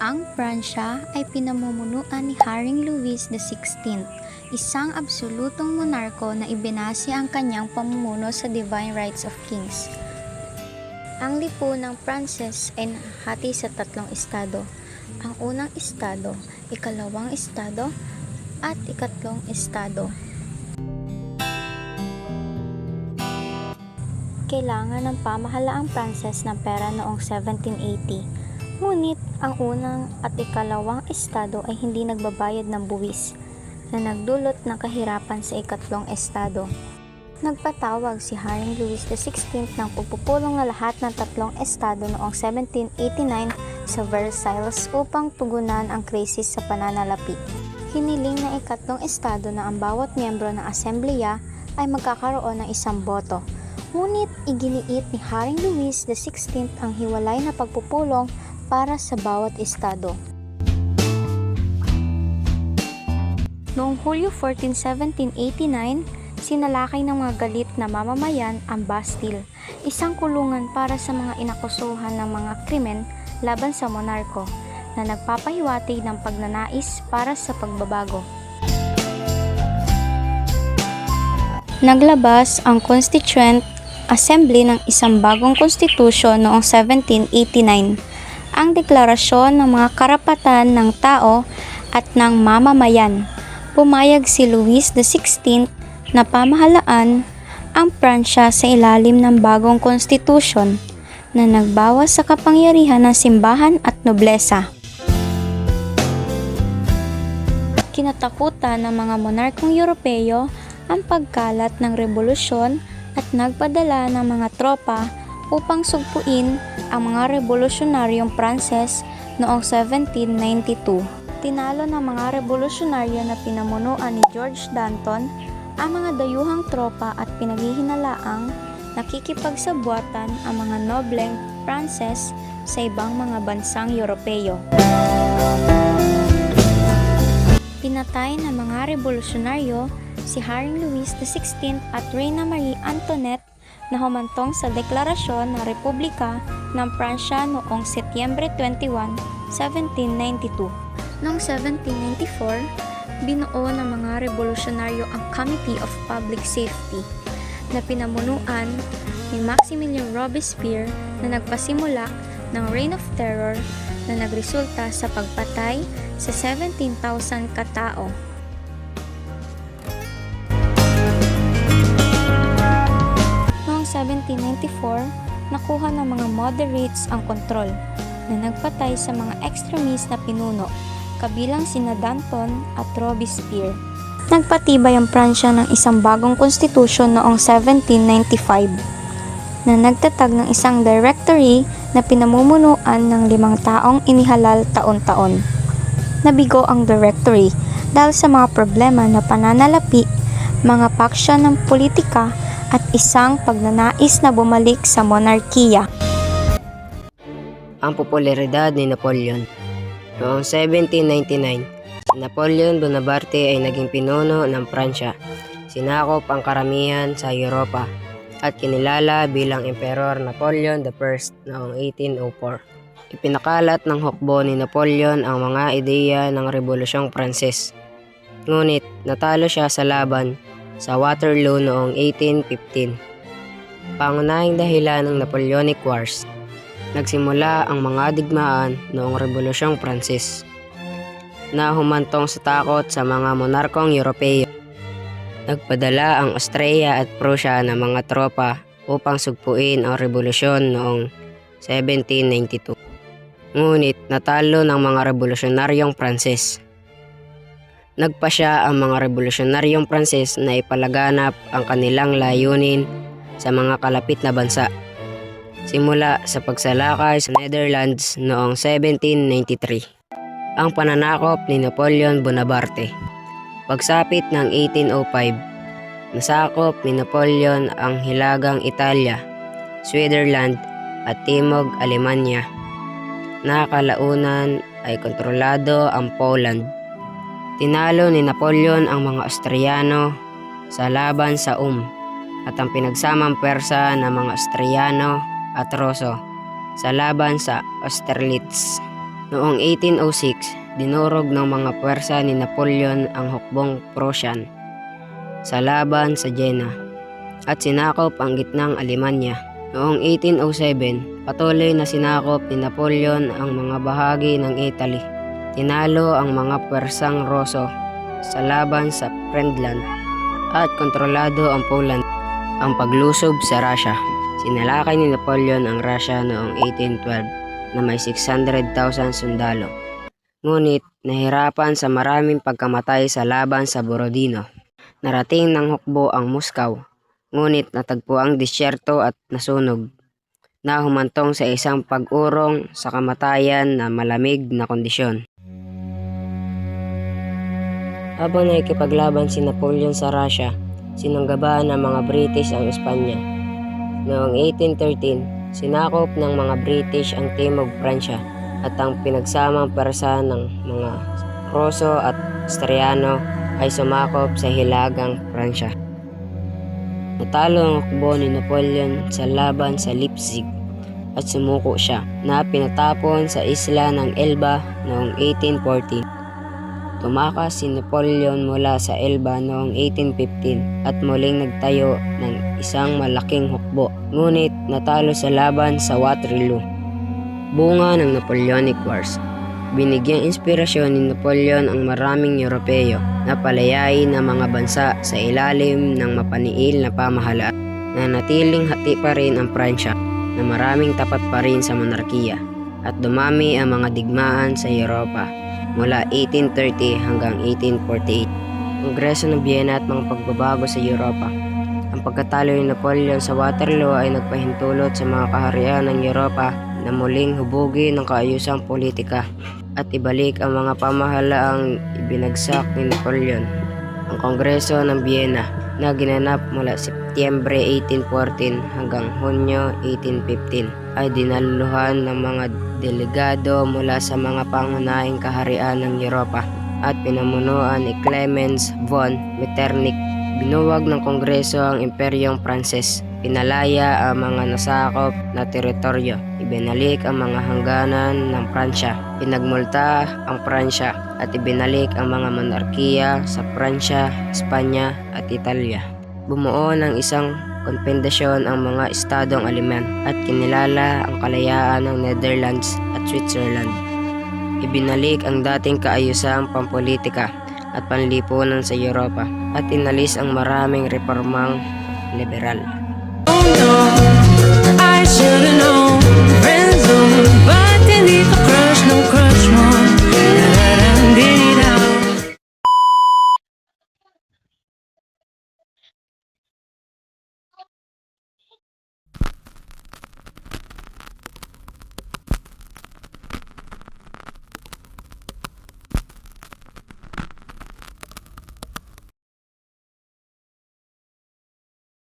Ang Pransya ay pinamumunuan ni Haring Louis XVI, isang absolutong monarko na ibinase ang kanyang pamumuno sa Divine Rights of Kings. Ang lipunang Pranses ay nahati sa tatlong estado. Ang unang estado, ikalawang estado, at ikatlong estado. Kailangan ng pamahalaang Pranses ng pera noong 1780 Ngunit ang unang at ikalawang estado ay hindi nagbabayad ng buwis na nagdulot ng kahirapan sa ikatlong estado. Nagpatawag si Haring Louis XVI ng pagpupulong na lahat ng tatlong estado noong 1789 sa Versailles upang tugunan ang krisis sa pananalapi. Hiniling ng ikatlong estado na ang bawat miyembro ng asembleya ay magkakaroon ng isang boto. Ngunit iginiit ni Haring Louis XVI ang hiwalay na pagpupulong para sa bawat estado. Noong Hulyo 14, 1789, sinalakay ng mga galit na mamamayan ang Bastille, isang kulungan para sa mga inakusuhan ng mga krimen laban sa monarko na nagpapahiwatig ng pagnanais para sa pagbabago. Naglabas ang Constituent Assembly ng isang bagong konstitusyon noong 1789 ang deklarasyon ng mga karapatan ng tao at ng mamamayan. Pumayag si Louis XVI na pamahalaan ang Pransya sa ilalim ng bagong konstitusyon na nagbawas sa kapangyarihan ng simbahan at noblesa. Kinatakutan ng mga monarkong Europeo ang pagkalat ng revolusyon at nagpadala ng mga tropa upang sugpuin ang mga revolusyonaryong Pranses noong 1792. Tinalo ng mga revolusyonaryo na pinamunuan ni George Danton ang mga dayuhang tropa at pinaghihinalaang nakikipagsabuatan ang mga nobleng Pranses sa ibang mga bansang Europeo. Pinatay ng mga revolusyonaryo si Haring Louis XVI at Reina Marie Antoinette na humantong sa deklarasyon ng Republika ng Pransya noong Setyembre 21, 1792. Noong 1794, binuo ng mga revolusyonaryo ang Committee of Public Safety na pinamunuan ni Maximilian Robespierre na nagpasimula ng Reign of Terror na nagresulta sa pagpatay sa 17,000 katao. Noong 1794, nakuha ng mga moderates ang kontrol na nagpatay sa mga extremist na pinuno, kabilang sina Danton at Robespierre. Nagpatibay ang Pransya ng isang bagong konstitusyon noong 1795 na nagtatag ng isang directory na pinamumunuan ng limang taong inihalal taon-taon. Nabigo ang directory dahil sa mga problema na pananalapi, mga paksyon ng politika at isang pagnanais na bumalik sa monarkiya. ang popularidad ni Napoleon. Noong 1799, si Napoleon Bonaparte ay naging pinuno ng Pransya. Sinakop ang karamihan sa Europa at kinilala bilang Emperor Napoleon I noong 1804. Ipinakalat ng hukbo ni Napoleon ang mga ideya ng Rebolusyong Pranses. Ngunit natalo siya sa laban sa Waterloo noong 1815. Pangunahing dahilan ng Napoleonic Wars nagsimula ang mga digmaan noong Rebolusyong Pranses na humantong sa takot sa mga monarkong Europeo. Nagpadala ang Austria at Prussia ng mga tropa upang sugpuin ang revolusyon noong 1792. Ngunit natalo ng mga revolusyonaryong Pranses. Nagpasya ang mga revolusyonaryong Pranses na ipalaganap ang kanilang layunin sa mga kalapit na bansa simula sa pagsalakay sa Netherlands noong 1793. Ang pananakop ni Napoleon Bonaparte. Pagsapit ng 1805, nasakop ni Napoleon ang Hilagang Italia, Switzerland at Timog Alemanya. Nakalaunan ay kontrolado ang Poland. Tinalo ni Napoleon ang mga Austriano sa laban sa Um at ang pinagsamang Persa ng mga Austriano at Rosso sa laban sa Austerlitz. Noong 1806, dinurog ng mga puwersa ni Napoleon ang hukbong Prussian sa laban sa Jena at sinakop ang gitnang Alemanya. Noong 1807, patuloy na sinakop ni Napoleon ang mga bahagi ng Italy. Tinalo ang mga puwersang Rosso sa laban sa Friendland at kontrolado ang Poland. Ang paglusob sa Russia. Sinalakay ni Napoleon ang Russia noong 1812 na may 600,000 sundalo. Ngunit nahirapan sa maraming pagkamatay sa laban sa Borodino. Narating ng hukbo ang Moscow, ngunit natagpo ang disyerto at nasunog na humantong sa isang pag-urong sa kamatayan na malamig na kondisyon. Habang nakikipaglaban si Napoleon sa Russia, sinunggaban ng mga British ang Espanya. Noong 1813, sinakop ng mga British ang Timog Pransya at ang pinagsamang persa ng mga Rosso at Striano ay sumakop sa Hilagang Pransya. Natalo ang hukbo ni Napoleon sa laban sa Leipzig at sumuko siya na pinatapon sa isla ng Elba noong 1814. Tumakas si Napoleon mula sa Elba noong 1815 at muling nagtayo ng isang malaking hukbo. Ngunit natalo sa laban sa Waterloo. Bunga ng Napoleonic Wars. Binigyang inspirasyon ni Napoleon ang maraming Europeo na palayain ang mga bansa sa ilalim ng mapaniil na pamahalaan na natiling hati pa rin ang Pransya na maraming tapat pa rin sa monarkiya at dumami ang mga digmaan sa Europa mula 1830 hanggang 1848. Kongreso ng Vienna at mga pagbabago sa Europa. Ang pagkatalo ni Napoleon sa Waterloo ay nagpahintulot sa mga kaharian ng Europa na muling hubugin ng kaayusang politika at ibalik ang mga pamahalaang ibinagsak ni Napoleon. Ang Kongreso ng Vienna na ginanap mula Setyembre 1814 hanggang Hunyo 1815 ay dinaluluhan ng mga delegado mula sa mga pangunahing kaharian ng Europa at pinamunuan ni Clemens von Metternich. Binuwag ng Kongreso ang Imperyong Pranses. Pinalaya ang mga nasakop na teritoryo. Ibinalik ang mga hangganan ng Pransya. Pinagmulta ang Pransya at ibinalik ang mga monarkiya sa Pransya, Espanya at Italia. Bumuo ng isang kompendasyon ang mga estadong Aleman at kinilala ang kalayaan ng Netherlands at Switzerland. Ibinalik ang dating kaayusang pampolitika at panlipunan sa Europa at inalis ang maraming reformang liberal. Oh no, I.